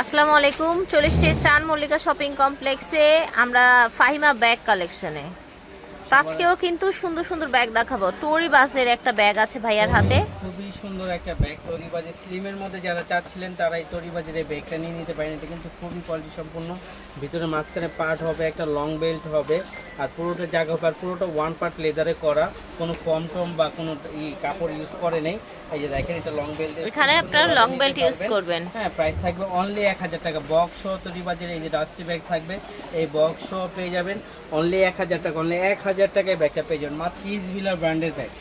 আসসালামু আলাইকুম। চলে এসেছি স্টান মল্লিকা শপিং কমপ্লেক্সে। আমরা ফাহিমা ব্যাগ কালেকশনে আজকেও কিন্তু সুন্দর সুন্দর ব্যাগ দেখাবো। টরি বাসের একটা ব্যাগ আছে ভাইয়ার হাতে। খুবই সুন্দর একটা ব্যাগ তরিবাজের স্লিমের মধ্যে যারা চাচ্ছিলেন তারা এই তরিবাজের এই ব্যাগটা নিয়ে নিতে পারেন। এটা কিন্তু খুবই কোয়ালিটি সম্পূর্ণ। ভিতরে মাঝখানে পার্ট হবে একটা লং বেল্ট হবে আর পুরোটা জায়গা হবে আর পুরোটা ওয়ান পার্ট লেদারে করা। কোনো ফর্ম টম বা কোনো ই কাপড় ইউজ করে নেই। এই যে দেখেন এটা লং বেল্ট এখানে আপনারা long belt use করবেন। হ্যাঁ প্রাইস থাকবে অনলি এক হাজার টাকা। বক্স সহ তরিবাজের এই যে ডাস্টি ব্যাগ থাকবে এই বক্স সহ পেয়ে যাবেন অনলি এক হাজার টাকা অনলি এক হাজার টাকায় ব্যাগটা পেয়ে যাবেন। মাত্র কিস বিলার ব্র্যান্ডের ব্যাগ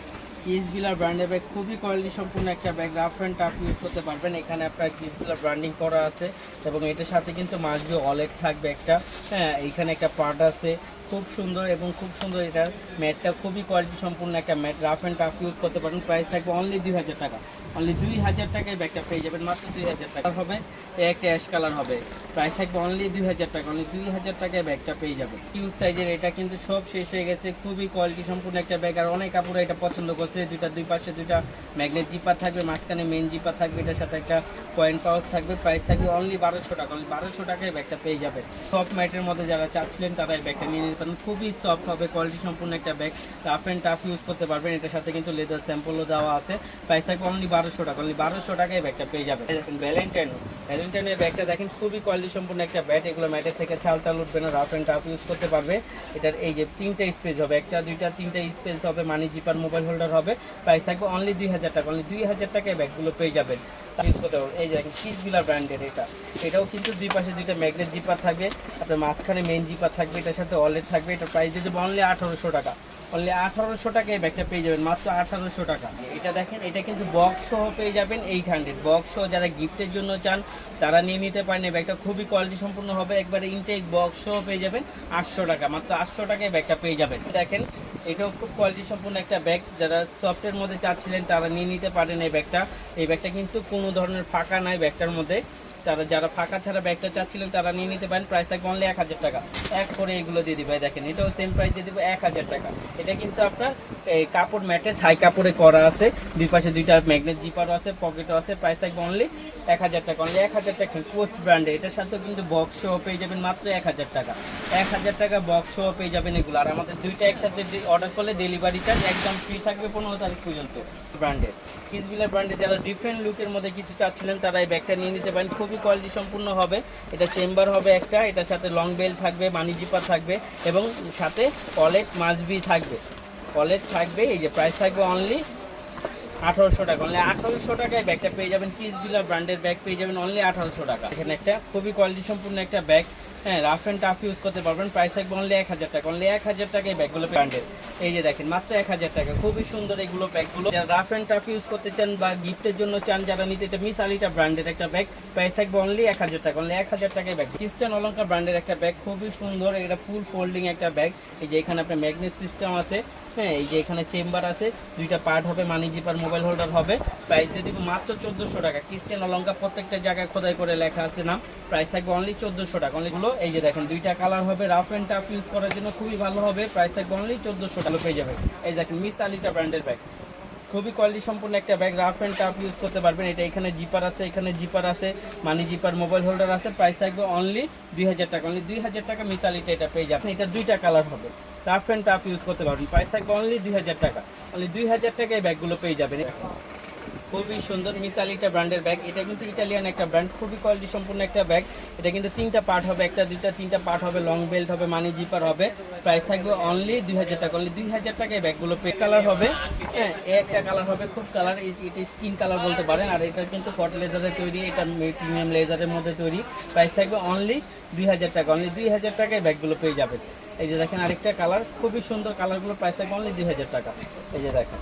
কিস ভিলা ব্র্যান্ডের ব্যাগ খুবই কোয়ালিটি সম্পূর্ণ একটা bag rough and tough use করতে পারবেন। এখানে আপনার কিস বিলার ব্র্যান্ডিং করা আছে এবং এটার সাথে কিন্তু মাসবি অলেট থাকবে একটা। হ্যাঁ এইখানে একটা পার্ট আছে। খুব সুন্দর এবং খুব সুন্দর এটার ম্যাটটা, খুবই কোয়ালিটি সম্পূর্ণ একটা matte. Rough and tough use করতে পারেন। প্রাইস থাকবে অনলি দুই হাজার টাকা। অনলি দুই হাজার টাকায় ব্যাগটা পেয়ে যাবেন। মাত্র দুই হাজার টাকা। হবে একটা অ্যাশ কালার হবে। প্রাইস থাকবে অনলি দুই হাজার টাকা। অনলি দুই হাজার টাকায় ব্যাগটা পেয়ে যাবে ইউজ সাইজের এটা কিন্তু সব শেষ হয়ে গেছে। খুবই কোয়ালিটি সম্পূর্ণ একটা ব্যাগ। আর অনেক কাপড় এটা পছন্দ করছে। দুইটা দুই পাশে দুইটা ম্যাগনেট জিপার থাকবে, মাঝখানে মেন জিপার থাকবে। এটার সাথে একটা পয়েন্ট পাউচ থাকবে। প্রাইস থাকবে অনলি বারোশো টাকা। অনলি বারোশো টাকায় ব্যাগটা পেয়ে যাবে সফট ম্যাটের মধ্যে যারা চাচ্ছিলেন, তারা এই ব্যাগটা নিয়ে পারেন খুবই সফট হবে কোয়ালিটি সম্পূর্ণ একটা bag tough and tough use করতে পারবেন, এটার সাথে কিন্তু লেদার স্যাম্পলও দেওয়া আছে। প্রাইস থাকবে অনলি বারোশো টাকা অনলি বারোশো টাকায় ব্যাগটা পেয়ে যাবে দেখেন ভ্যালেন্টাইন ভ্যালেন্টাইনের ব্যাগটা দেখেন, খুবই কোয়ালিটি সম্পূর্ণ একটা ব্যাট এগুলো ম্যাটের থেকে ছাল টাল উঠবে না রাফ অ্যান্ড টাফ ইউজ করতে পারবে। এটার এই যে তিনটা স্পেস হবে, একটা, দুইটা, তিনটা স্পেস হবে মানি জিপার মোবাইল হোল্ডার হবে। প্রাইস থাকবে অনলি দুই হাজার টাকা অনলি দুই হাজার টাকায় ব্যাগগুলো পেয়ে যাবেন। ইউজ করতে এই যে ব্র্যান্ডের এটা। এটাও কিন্তু দুই পাশে দুইটা ম্যাগনেট জিপার থাকবে। আপনার মাঝখানে মেন জিপার থাকবে, এটার সাথে অলেট থাকবে, এটা প্রাইস দিয়ে দেবো অনলি আঠারোশো টাকা। অনলি আঠারোশো টাকা এই ব্যাগটা পেয়ে যাবেন, মাত্র আঠারোশো টাকা। এটা দেখেন, এটা কিন্তু বক্স সহ পেয়ে যাবেন এইট হান্ড্রেড বক্স সহ যারা গিফটের জন্য চান, তারা নিয়ে নিতে পারেন। এই ব্যাগটা খুবই কোয়ালিটি সম্পূর্ণ হবে। একবারে ইনটেক বক্স সহ পেয়ে যাবেন আটশো টাকা, মাত্র আটশো টাকায় ব্যাগটা পেয়ে যাবেন। দেখেন, এটাও খুব কোয়ালিটি সম্পূর্ণ একটা ব্যাগ যারা সফটের মধ্যে চাচ্ছিলেন, তারা নিয়ে নিতে পারেন এই ব্যাগটা এই ব্যাগটা কিন্তু কোনো ধরনের ফাঁকা নাই ব্যাগটার মধ্যে। তারা যারা ফাঁকা ছাড়া ব্যাগটা চাচ্ছিলেন তারা নিয়ে নিতে পারেন। প্রাইস থাকবে অনলি এক হাজার টাকা। এক করে এগুলো দিয়ে দিবে। দেখেন, এটাও সেম প্রাইস দিয়ে দেবো এক হাজার টাকা। এটা কিন্তু আপনার, এই কাপড় ম্যাটে, থাই কাপড়ে করা আছে। দুই পাশে দুইটা ম্যাগনেট জিপারও আছে পকেটও আছে। প্রাইস থাকবে অনলি এক হাজার টাকা। অনলি এক হাজার টাকা কোচ ব্র্যান্ডে এটার সাথেও কিন্তু বক্স পেয়ে যাবেন মাত্র এক হাজার টাকা। এক হাজার টাকা বক্স পেয়ে যাবেন এগুলো। আর আমাদের দুইটা একসাথে অর্ডার করলে ডেলিভারি চার্জ একদম ফ্রি থাকবে পনেরো তারিখ পর্যন্ত ব্র্যান্ডের কিসবিলার ব্র্যান্ডে যারা ডিফারেন্ট লুকের মধ্যে কিছু চাচ্ছিলেন, তারা এই ব্যাগটা নিয়ে নিতে পারেন। খুবই কোয়ালিটি সম্পূর্ণ হবে। এটা চেম্বার হবে একটা, এটার সাথে লং বেল থাকবে মানি জিপার থাকবে এবং সাথে কলেট মাছবি থাকবে। কলেট থাকবে, এই যে প্রাইস থাকবে অনলি আঠারোশো টাকা। অনলি আঠারোশো টাকায় ব্যাগটা পেয়ে যাবেন। কিস বিলার ব্র্যান্ডের ব্যাগ পেয়ে যাবেন অনলি আঠারোশো টাকা। এখানে একটা খুবই কোয়ালিটি সম্পূর্ণ একটা ব্যাগ হ্যাঁ রাফ অ্যান্ড টাফ ইউজ করতে পারবেন। প্রাইস থাকবে অনলি এক হাজার টাকা। অনলি এক হাজার টাকা এই ব্যাগগুলো ব্র্যান্ডের এই যে দেখেন, মাত্র এক হাজার টাকা। খুবই সুন্দর এগুলো ব্যাগগুলো যারা রাফ অ্যান্ড টাফ ইউজ করতে চান বা গিফটের জন্য চান, যারা নিতে, এটা মিস আলিটা ব্র্যান্ডের একটা ব্যাগ প্রাইস থাকবে অনলি এক হাজার টাকা। অনলি এক হাজার টাকায় ব্যাগ ক্রিস্টান অলঙ্কার ব্র্যান্ডের একটা ব্যাগ খুবই সুন্দর, এটা ফুল ফোল্ডিং একটা ব্যাগ এই যে এখানে আপনার ম্যাগনেট সিস্টেম আছে। হ্যাঁ এই যে এখানে চেম্বার আছে। দুইটা পার্ট হবে মানি জিপার মোবাইল হোল্ডার হবে। প্রাইস দিয়ে দিব মাত্র চোদ্দোশো টাকা। ক্রিস্টান অলঙ্কার প্রত্যেকটা জায়গায় খোদাই করে লেখা আছে নাম। প্রাইস থাকবে অনলি চোদ্দোশো টাকা। অনলি গুলো এই যে দেখেন, দুইটা কালার হবে রাফ অ্যান্ড টাফ ইউজ করার জন্য খুবই ভালো হবে। প্রাইস থাকবে অনলি চোদ্দোশো টাকা পেয়ে যাবে এই দেখেন, মিস আলিটা ব্র্যান্ডের ব্যাগ খুবই কোয়ালিটি সম্পূর্ণ একটা bag rough and tough use করতে পারবেন। এটা এখানে জিপার আছে, এখানে জিপার আছে মানি জিপার মোবাইল হোল্ডার আছে। প্রাইস থাকবে অনলি দুই হাজার টাকা অনলি দুই হাজার টাকা মিসালিটা এটা পেয়ে যাবেন। এটা দুইটা কালার হবে। রাফ অ্যান্ড টাফ ইউজ করতে পারবেন। প্রাইস থাকবে অনলি দুই হাজার টাকা। অনলি দুই হাজার টাকায় ব্যাগগুলো পেয়ে যাবেন। খুবই সুন্দর। মিসালিটা ব্র্যান্ডের ব্যাগ এটা কিন্তু ইটালিয়ান একটা ব্র্যান্ড খুবই কোয়ালিটি সম্পূর্ণ একটা ব্যাগ এটা কিন্তু তিনটা পার্ট হবে, একটা, দুইটা, তিনটা পার্ট হবে লং বেল্ট হবে মানি জিপার হবে। প্রাইস থাকবে অনলি দুই হাজার টাকা। অনলি দুই হাজার টাকায় ব্যাগগুলো পে কালার হবে হ্যাঁ এ একটা কালার হবে খুব কালার এটা স্কিন কালার বলতে পারেন। আর এটা কিন্তু কট লেদারে তৈরি, এটা প্রিমিয়াম লেদারের মধ্যে তৈরি। প্রাইস থাকবে অনলি দুই হাজার টাকা। অনলি দুই হাজার টাকায় ব্যাগগুলো পেয়ে যাবেন। এই যে দেখেন আরেকটা কালার খুবই সুন্দর কালারগুলো প্রাইস থাকবে অনলি দুই হাজার টাকা। এই যে দেখেন।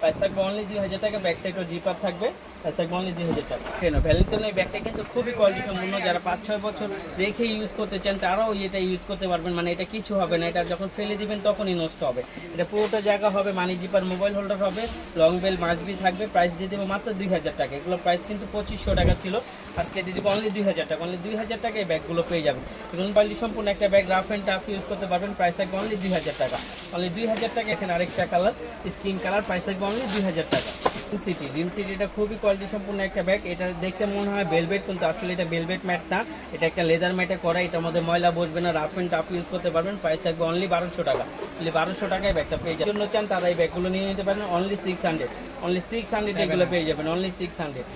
প্রাইস থাকবে অনলি দুই হাজার টাকা ব্যাক সাইড ও জিপার থাকবে। থাকবে অনলি দুই হাজার টাকা কেন ভ্যালিটন এই ব্যাগটা কিন্তু খুবই কোয়ালিটি সম্পূর্ণ যারা পাঁচ, ছয় বছর রেখে ইউজ করতে চান, তারাও এটা ইউজ করতে পারবেন। মানে এটা কিছু হবে না। এটা যখন ফেলে দিবেন, তখনই নষ্ট হবে। এটা পুরোটা জায়গা হবে মানি জিপার মোবাইল হোল্ডার হবে। লং বেল মাছবি থাকবে। প্রাইস দিয়ে দেবো মাত্র দুই হাজার টাকা। এগুলো প্রাইস কিন্তু পঁচিশশো টাকা ছিল। আজকে দিয়ে দেবো অনলি দুই হাজার টাকা। অনলি দুই হাজার টাকায় ব্যাগগুলো পেয়ে যাবেন। রুন বালি সম্পূর্ণ একটা bag rough and tough use করতে পারবেন। প্রাইস থাকবে অনলি দুই হাজার টাকা। অনলি দুই হাজার টাকা। এখানে আরেকটা কালার স্কিন কালার প্রাইস থাকবে অনলি দুই হাজার টাকা। সিটি ড্রিম সিটি এটা খুবই কোয়ালিটি সম্পূর্ণ একটা ব্যাগ এটা দেখতে মনে হয় বেলভেট কিন্তু আসলে এটা বেলভেট ম্যাট না। এটা একটা লেদার ম্যাটে করা। এটার মধ্যে ময়লা বসবে না রাফ অ্যান্ড টাফ ইউজ করতে পারবেন। প্রাইস থাকবে অনলি বারোশো টাকা। অনলি বারোশো টাকায় ব্যাগটা পেয়ে যাবেন। জন্য চান তারা এই ব্যাগগুলো নিয়ে নিতে পারেন। Only six hundred only six hundred এগুলো পেয়ে যাবেন। Only six hundred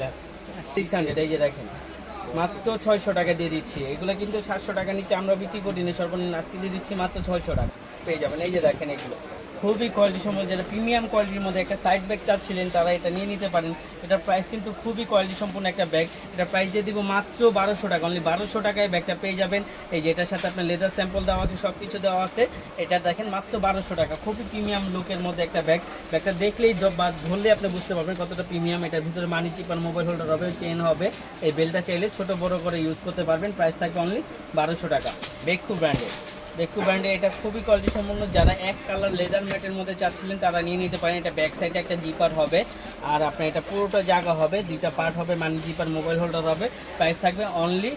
six hundred এই যে দেখেন। মাত্র ছয়শো টাকা দিয়ে দিচ্ছি। এগুলো কিন্তু সাতশো টাকা নিচে আমরা বিক্রি করি না। সর্বনিম্ন আজকে দিয়ে দিচ্ছি মাত্র ছয়শো টাকা। পেয়ে যাবেন। এই যে দেখেন এগুলো। খুবই কোয়ালিটি সম্পন্ন যেটা প্রিমিয়াম কোয়ালিটির মধ্যে একটা সাইড ব্যাগ চাচ্ছিলেন, তারা এটা নিয়ে নিতে পারেন। এটার প্রাইস কিন্তু খুবই কোয়ালিটি সম্পন্ন একটা ব্যাগ এটা প্রাইস দিয়ে দিব মাত্র বারোশো টাকা অনলি বারোশো টাকায় ব্যাগটা পেয়ে যাবেন। এই যে এটার সাথে আপনার লেদার স্যাম্পল দেওয়া আছে সব কিছু দেওয়া আছে, এটা দেখেন মাত্র বারোশো টাকা। খুবই প্রিমিয়াম লুকের মধ্যে একটা ব্যাগ ব্যাগটা দেখলেই বা ধরলে আপনি বুঝতে পারবেন কতটা প্রিমিয়াম এটার ভিতরে মানি চিপার মোবাইল হোল্ডার হবে চেন হবে। এই বেলটা চাইলে ছোট বড় করে ইউজ করতে পারবেন। প্রাইস থাকবে অনলি বারোশো টাকা। বেকু ব্র্যান্ডের বেকু ব্যান্ডে এটা খুবই কোয়ালিটি সম্পন্ন। যারা এক কালার লেদার ম্যাটের মধ্যে চাচ্ছিলেন, তারা নিয়ে নিতে পারেন। এটা ব্যাক সাইডে একটা জিপার হবে। আর আপনার এটা পুরোটা জায়গা হবে। দুইটা পার্ট হবে মানে জিপার মোবাইল হোল্ডার হবে। প্রাইস থাকবে অনলি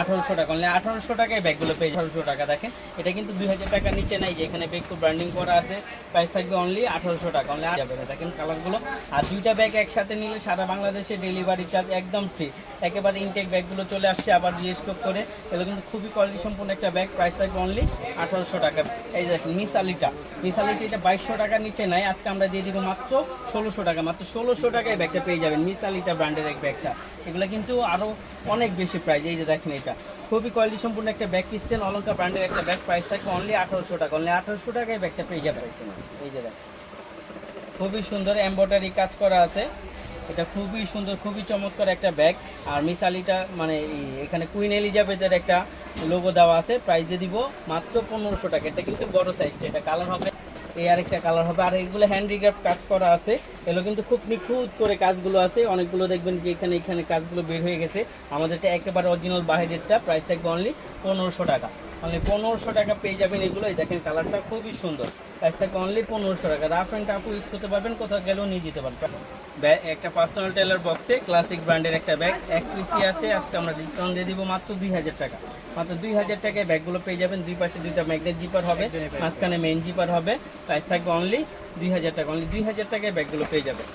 আঠারোশো টাকা। অনলি আঠারোশো টাকায় ব্যাগগুলো পেয়ে আঠারোশো টাকা দেখেন। এটা কিন্তু দুই হাজার টাকার নিচে নাই যে এখানে বেকু ব্র্যান্ডিং করা আছে। প্রাইস থাকবে অনলি আঠারোশো টাকা। অনলি যাবে না দেখেন কালারগুলো। আর দুইটা ব্যাগ একসাথে নিলে সারা বাংলাদেশে ডেলিভারি চার্জ একদম ফ্রি একেবারে ইনটেক ব্যাগগুলো চলে আসছে আবার রিস্টক করে। এগুলো কিন্তু খুবই কোয়ালিটি সম্পূর্ণ একটা ব্যাগ প্রাইস থাকবে অনলি আঠারোশো টাকা। এই দেখেন মিস আলিটা মিস আলিটা এটা বাইশশো টাকার নিচে নাই। আজকে আমরা দিয়ে দিব মাত্র ষোলোশো টাকা। মাত্র ষোলোশো টাকায় ব্যাগটা পেয়ে যাবেন। মিস আলিটা ব্র্যান্ডের এক ব্যাগটা এগুলো কিন্তু আরও অনেক বেশি প্রাইস এই যে দেখেন এটা। খুবই কোয়ালিটি সম্পূর্ণ একটা ব্যাগ কিনছেন অলঙ্কার ব্র্যান্ডের একটা ব্যাগ প্রাইস থাকবে অনলি আঠারোশো টাকা। অনলি আঠারোশো টাকায় ব্যাগটা পেয়ে যাবেন এই যে দেখেন। খুবই সুন্দর এমব্রয়ডারি কাজ করা আছে। এটা খুবই সুন্দর, খুবই চমৎকার একটা ব্যাগ আর মিস আলিটা মানে এখানে কুইন এলিজাবেথের একটা লোগো দেওয়া আছে। প্রাইস দিয়ে দিব মাত্র পনেরোশো টাকা। এটা কিন্তু বড় সাইজটা এটা কালার হবে, এই আরেকটা কালার হবে। আর এগুলো হ্যান্ডিক্রাফট কাজ করা আছে। এগুলো কিন্তু খুব নিখুঁত করে কাজগুলো আছে। অনেকগুলো দেখবেন যে এখানে এখানে কাজগুলো বের হয়ে গেছে। আমাদেরটা একেবারে অরিজিনাল বাহিরেরটা প্রাইস থাকবে অনলি পনেরোশো টাকা। অনলি পনেরোশো টাকা পেয়ে যাবেন এগুলো। এই দেখেন কালারটা খুবই সুন্দর। প্রাইস থাকবে অনলি পনেরোশো টাকা। রাফ অ্যান্ড টাফও ইউজ করতে পারবেন, কোথাও গেলেও নিয়ে যেতে পারবেন। একটা পার্সোনাল টেলার বক্সে ক্লাসিক ব্র্যান্ডের একটা ব্যাগ এক পিসি আছে। আজকে আমরা ডিসকাউন্ট দিয়ে দিব মাত্র দুই হাজার টাকা। মাত্র দুই হাজার টাকায় ব্যাগগুলো পেয়ে যাবেন। দুই পাশে দুইটা ম্যাগনেট জিপার হবে। মাঝখানে মেইন জিপার হবে। প্রাইস থাকবে অনলি দুই হাজার টাকা অনলি দুই হাজার টাকায় ব্যাগগুলো পেয়ে যাবেন।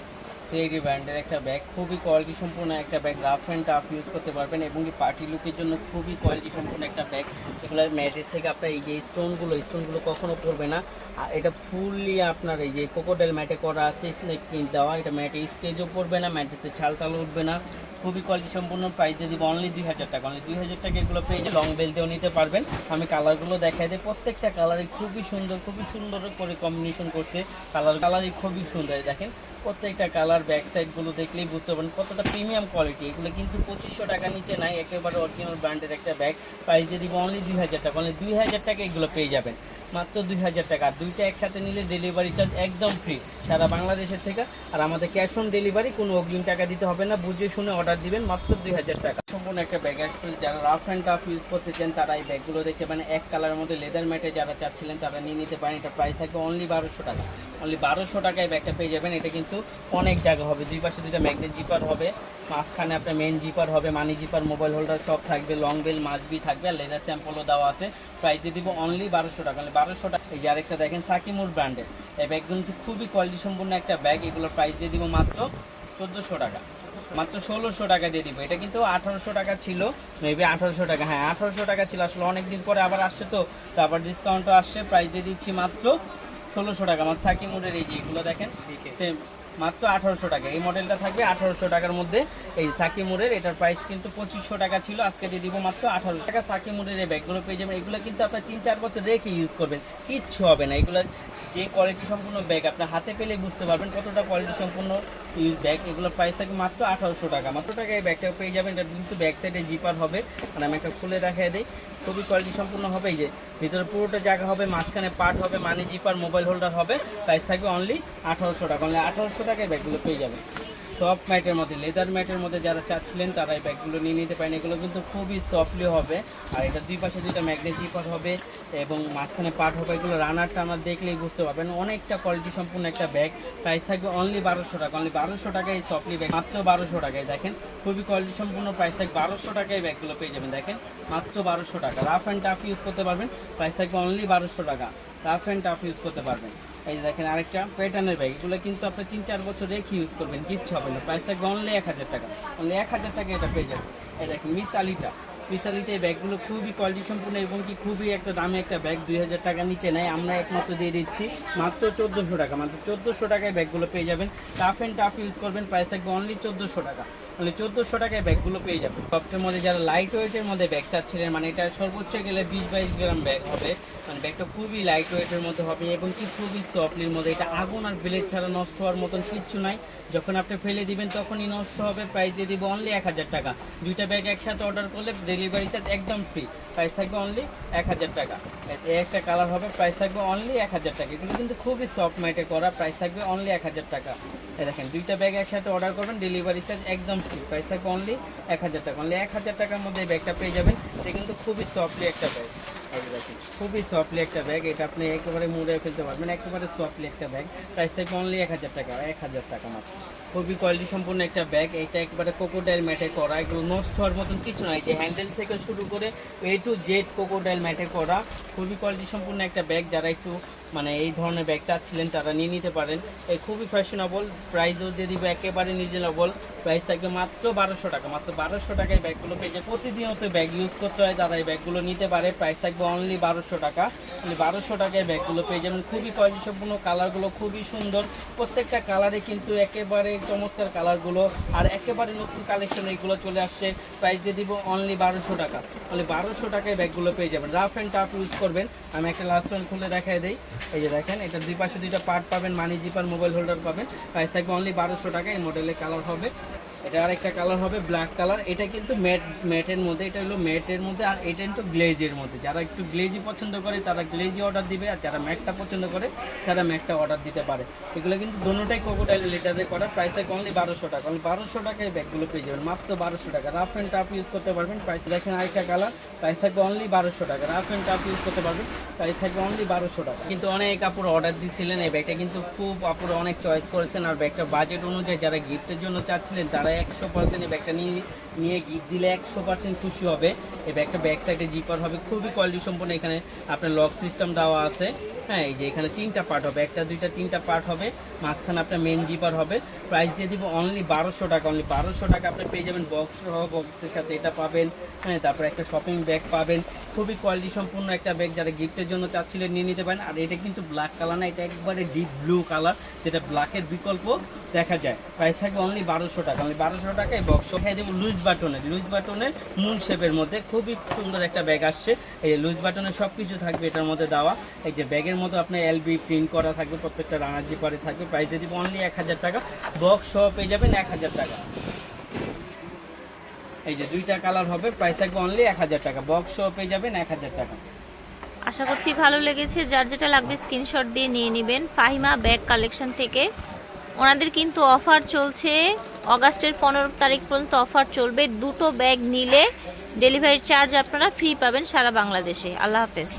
সিআইডি ব্র্যান্ডের একটা ব্যাগ খুবই কোয়ালিটি সম্পূর্ণ একটা bag rough and tough use করতে পারবেন এবং কি পার্টি লুকের জন্য খুবই কোয়ালিটি সম্পূর্ণ একটা ব্যাগ এগুলো ম্যাটের থেকে আপনার এই যে স্টোনগুলো স্টোনগুলো কখনো পড়বে না। আর এটা ফুললি আপনার এই যে কোকোডেল ম্যাটে করা আছে স্নেক দেওয়া। এটা ম্যাটে স্টেজও পড়বে না ম্যাটেতে ছাল টাল উঠবে না। খুবই কোয়ালিটি সম্পূর্ণ প্রাইস দিব অনলি দুই হাজার টাকা। অনলি দুই হাজার টাকা এগুলো পেয়ে লং বেল নিতে পারবেন। আমি কালারগুলো দেখাই দিই। প্রত্যেকটা কালারই খুবই সুন্দর খুবই সুন্দর করে কম্বিনেশন করছে। কালার কালারই খুবই সুন্দর দেখেন। প্রত্যেকটা কালার ব্যাক সাইডগুলো দেখলেই বুঝতে পারবেন কতটা প্রিমিয়াম কোয়ালিটি এগুলো কিন্তু পঁচিশশো টাকা নিচে নাই, একেবারে অরিজিনাল ব্র্যান্ডের একটা ব্যাগ প্রাইস দিয়ে দিব অনলি দুই হাজার টাকা অনলি দুই হাজার টাকা এগুলো পেয়ে যাবেন। মাত্র দুই হাজার টাকা দুইটা একসাথে নিলে ডেলিভারি চার্জ একদম ফ্রি সারা বাংলাদেশের থেকে, আর আমাদের ক্যাশ অন ডেলিভারি কোনো অগ্রিম টাকা দিতে হবে না, বুঝে শুনে অর্ডার দিবেন মাত্র দুই হাজার টাকা। সম্পূর্ণ একটা ব্যাগ আসলে যারা রাফ অ্যান্ড টাফ ইউজ করতে চান, তারা এই ব্যাগগুলো দেখে পারেন এক কালারের মধ্যে লেদার ম্যাটে যারা চাচ্ছিলেন, তারা নিয়ে নিতে পারেন। এটা প্রাইস থাকবে অনলি বারোশো টাকা। অনলি বারোশো টাকায় ব্যাগটা পেয়ে যাবেন। এটা কিন্তু অনেক জায়গা হবে। দুই পাশে দুইটা ম্যাগনেট জিপার হবে। মাঝখানে আপনার মেন জিপার হবে মানি জিপার মোবাইল হোল্ডার সব থাকবে। লং বেল মাছবি থাকবে। আর লেদার স্যাম্পলও দেওয়া আছে। প্রাইস দিয়ে দিব অনলি বারোশো টাকা। অনলি বারোশো টাকা। এই আরেকটা দেখেন সাকিমুর ব্র্যান্ডের এই ব্যাগ কিন্তু খুবই কোয়ালিটি সম্পূর্ণ একটা ব্যাগ এগুলোর প্রাইস দিয়ে দিব মাত্র চোদ্দোশো টাকা। মাত্র ষোলোশো টাকা দিয়ে দিব। এটা কিন্তু আঠারোশো টাকা ছিল মেবি আঠারোশো টাকা। হ্যাঁ আঠারোশো টাকা ছিল আসলে অনেক দিন পরে আবার আসছে তো তো আবার ডিসকাউন্টও আসছে প্রাইস দিয়ে দিচ্ছি মাত্র ষোলোশো টাকা। আমার সাকিমুরের এই যে এগুলো দেখেন সেম মাত্র আঠারোশো টাকা। এই মডেলটা থাকবে আঠারোশো টাকার মধ্যে। এই সাকিমুরের এটার প্রাইস কিন্তু পঁচিশশো টাকা ছিল আজকে দিয়ে দিব মাত্র আঠারোশো টাকা। সাকিমুরের এই ব্যাগগুলো পেয়ে যাবেন। এগুলো কিন্তু আপনার তিন চার বছর রেখে ইউজ করবেন। কিচ্ছু হবে না। এগুলো যে কোয়ালিটি সম্পূর্ণ ব্যাগ আপনার হাতে পেলে বুঝতে পারবেন কতটা কোয়ালিটি সম্পূর্ণ ব্যাগ এগুলোর প্রাইস থাকে মাত্র আঠারোশো টাকা। মাত্র টাকা এই ব্যাগটা পেয়ে যাবেন। এটা কিন্তু ব্যাক সাইডে জিপার হবে। মানে আমি একটা খুলে দেখাই দিই। খুবই কোয়ালিটি সম্পূর্ণ হবে। যে, ভিতরে পুরোটা জায়গা হবে, মাঝখানে পার্ট হবে মানি জিপার মোবাইল হোল্ডার হবে। প্রাইস থাকবে অনলি আঠারোশো টাকা। অনলি আঠারোশো টাকায় ব্যাগগুলো পেয়ে যাবেন। সফট ম্যাটের মধ্যে লেদার ম্যাটের মধ্যে যারা চাচ্ছিলেন তারা এই ব্যাগগুলো নিয়ে নিতে পারেন। এগুলো কিন্তু খুবই সফটলি হবে। আর এটা দুই পাশে দুইটা ম্যাগনেট জিপার হবে এবং মাঝখানে পার্ট হবে। এগুলো রানার টানার দেখলেই বুঝতে পারবেন। অনেকটা কোয়ালিটি সম্পূর্ণ একটা ব্যাগ প্রাইস থাকবে অনলি বারোশো টাকা। অনলি বারোশো টাকায় এই সফটলি ব্যাগ মাত্র বারোশো টাকায় দেখেন। খুবই কোয়ালিটি সম্পূর্ণ প্রাইস থাকবে। বারোশো টাকায় ব্যাগগুলো পেয়ে যাবেন দেখেন। মাত্র বারোশো টাকা। রাফ অ্যান্ড টাফ ইউজ করতে পারবেন। প্রাইস থাকবে অনলি বারোশো টাকা। রাফ অ্যান্ড টাফ ইউজ করতে পারবেন। এই দেখেন আরেকটা প্যাটার্নের ব্যাগ এগুলো কিন্তু আপনি তিন, চার বছর রেখে ইউজ করবেন, কিচ্ছু হবে না। প্রাইস থাকবে অনলি এক হাজার টাকা। অনলি এক হাজার টাকা এটা পেয়ে যাবে এই দেখেন মিস আলিটা মিস এই ব্যাগগুলো খুবই কোয়ালিটি সম্পূর্ণ এবং কি খুবই একটা দামি একটা ব্যাগ দুই হাজার টাকা নিচে নেয় আমরা একমাত্র দিয়ে দিচ্ছি। মাত্র চোদ্দোশো টাকা, মাত্র চোদ্দোশো টাকায় ব্যাগগুলো পেয়ে যাবেন। টাফ অ্যান্ড টাফ ইউজ করবেন প্রাইস থাকবে অনলি চোদ্দোশো টাকা। মানে চোদ্দোশো টাকায় ব্যাগগুলো পেয়ে যাবেন। সফটের মধ্যে যারা লাইট ওয়েটের মধ্যে ব্যাগ চাচ্ছিলেন মানে এটা সর্বোচ্চ গেলে বিশ বাইশ গ্রাম ব্যাগ হবে। মানে ব্যাগটা খুবই লাইট ওয়েটের মধ্যে হবে এবং কি খুবই সফটের মধ্যে। এটা আগুন আর ব্লেড ছাড়া নষ্ট হওয়ার মতন কিচ্ছু নাই। যখন আপনি ফেলে দিবেন, তখনই নষ্ট হবে। প্রাইস দিয়ে দিব অনলি এক হাজার টাকা। দুইটা ব্যাগ একসাথে অর্ডার করলে ডেলিভারি চার্জ একদম ফ্রি প্রাইস থাকবে অনলি এক হাজার টাকা। একটা কালার হবে প্রাইস থাকবে অনলি এক হাজার টাকা। এগুলো কিন্তু খুবই সফট ম্যাটে করা। প্রাইস থাকবে অনলি এক হাজার টাকা। দেখেন, দুইটা ব্যাগ একসাথে অর্ডার করবেন ডেলিভারি চার্জ একদম ফ্রি প্রাইস থাকবে অনলি এক হাজার টাকা। অনলি এক হাজার টাকার মধ্যে এই ব্যাগটা পেয়ে যাবেন। এটা কিন্তু খুবই সফটলি একটা ব্যাগ খুবই সফটলি একটা ব্যাগ এটা আপনি একেবারে মুড়ে ফেলতে পারবেন। একেবারে সফটলি একটা ব্যাগ প্রাইস থাকবে অনলি এক হাজার টাকা। এক হাজার টাকা মাত্র। খুবই কোয়ালিটি সম্পূর্ণ একটা ব্যাগ এটা একবারে কোকোডাইল ম্যাটে করা। এগুলো নষ্ট হওয়ার মতন কিছু নয় যে হ্যান্ডেল থেকে শুরু করে এ টু জেড কোকোডাইল ম্যাটে করা। খুবই কোয়ালিটি সম্পূর্ণ একটা ব্যাগ যারা একটু মানে এই ধরনের ব্যাগ চাচ্ছিলেন তারা নিয়ে নিতে পারেন। এই খুবই ফ্যাশনেবল প্রাইসও দিয়ে দিবে, একেবারে রিজনেবল প্রাইস থাকবে মাত্র বারোশো টাকা। মাত্র বারোশো টাকায় ব্যাগগুলো পেয়ে যায়। প্রতিনিয়ত ব্যাগ ইউজ করতে হয়, তারা এই ব্যাগগুলো নিতে পারে। প্রাইস থাকবে অনলি বারোশো টাকা। মানে বারোশো টাকায় ব্যাগগুলো পেয়ে যাবেন। খুবই কোয়ালিটি সম্পূর্ণ কালারগুলো খুবই সুন্দর। প্রত্যেকটা কালারে কিন্তু একেবারে চমৎকার কালারগুলো আর একেবারে নতুন কালেকশন এইগুলো চলে আসছে। প্রাইস দিয়ে দিব অনলি বারোশো টাকা। অনলি বারোশো টাকায় ব্যাগগুলো পেয়ে যাবেন। রাফ অ্যান্ড টাফ ইউজ করবেন। আমি একটা লাস্ট ওয়ান খুলে দেখাই দিই। এই যে দেখেন, এটা দুই পাশে দুইটা পার্ট পাবেন মানি জিপার মোবাইল হোল্ডার পাবেন। প্রাইস থাকবে অনলি বারোশো টাকা, এই মডেলের কালার হবে। এটা আরেকটা কালার হবে ব্ল্যাক কালার এটা কিন্তু ম্যাট ম্যাটের মধ্যে, এটা হলো ম্যাটের মধ্যে আর এটা কিন্তু গ্লেজের মধ্যে। যারা একটু গ্লেজি পছন্দ করে, তারা গ্লেজি অর্ডার দিবে, আর যারা ম্যাটটা পছন্দ করে, তারা ম্যাটটা অর্ডার দিতে পারে। এগুলো কিন্তু দোনোটাই কোকোটাইল লিটারে করা। প্রাইস থাকে অনলি বারোশো টাকা। অনলি বারোশো টাকায় ব্যাগগুলো পেয়ে যাবেন। মাত্র বারোশো টাকা। রাফ অ্যান্ড টাফ ইউজ করতে পারবেন। প্রাইস দেখেন আরেকটা কালার প্রাইস থাকবে অনলি বারোশো টাকা। রাফ অ্যান্ড টাফ ইউজ করতে পারবেন। প্রাইস থাকবে অনলি বারোশো টাকা। কিন্তু অনেক কাপড় অর্ডার দিচ্ছিলেন এই ব্যাগটা কিন্তু খুব আপুর অনেক চয়েস করেছেন। আর ব্যাগটা বাজেট অনুযায়ী যারা গিফটের জন্য চাচ্ছিলেন, তারা একশো পার্সেন্ট এই ব্যাগটা নিয়ে নিয়ে গিফট দিলে একশো পার্সেন্ট খুশি হবে। এই ব্যাগটা ব্যাগটা সাইডে জিপার হবে। খুবই কোয়ালিটি সম্পন্ন এখানে আপনার লক সিস্টেম দেওয়া আছে। হ্যাঁ এই যে এখানে তিনটা পার্ট হবে। একটা, দুইটা, তিনটা পার্ট হবে। মাঝখানে আপনার মেন জিপার হবে। প্রাইস দিয়ে দিব অনলি বারোশো টাকা অনলি বারোশো টাকা আপনি পেয়ে যাবেন বক্স সহ। বক্সের সাথে এটা পাবেন। হ্যাঁ তারপরে একটা শপিং ব্যাগ পাবেন। খুবই কোয়ালিটি সম্পূর্ণ একটা ব্যাগ যারা গিফটের জন্য চাচ্ছিলেন নিয়ে নিতে পারেন। আর এটা কিন্তু ব্ল্যাক কালার না, এটা একবারে ডিপ ব্লু কালার যেটা ব্ল্যাকের বিকল্প দেখা যায়। প্রাইস থাকবে অনলি বারোশো টাকা। অনলি বারোশো টাকায় বক্স খাই দেবো লুজ বাটনের লুজ বাটনের মুন শেপের মধ্যে খুবই সুন্দর একটা ব্যাগ আসছে। এই লুজ বাটনের সব কিছু থাকবে এটার মধ্যে দেওয়া। এই যে ব্যাগের মতো আপনার এলবি প্রিন্ট করা থাকবে, প্রত্যেকটা রানার জিপারে থাকবে। প্রাইস দিব অনলি এক হাজার টাকা। বক্স সহ পেয়ে যাবেন এক হাজার টাকা। এই যে দুইটা কালার হবে প্রাইস থাকবে অনলি এক হাজার টাকা। বক্স সহ পেয়ে যাবেন এক হাজার টাকা। আশা করছি ভালো লেগেছে। যার যেটা লাগবে স্ক্রিনশট দিয়ে নিয়ে নেবেন। ফাহিমা ব্যাগ কালেকশন থেকে। ওনাদের কিন্তু অফার চলছে। অগাস্টের পনেরো তারিখ পর্যন্ত অফার চলবে। দুটো ব্যাগ নিলে ডেলিভারি চার্জ আপনারা ফ্রি পাবেন সারা বাংলাদেশে। আল্লাহ হাফেজ।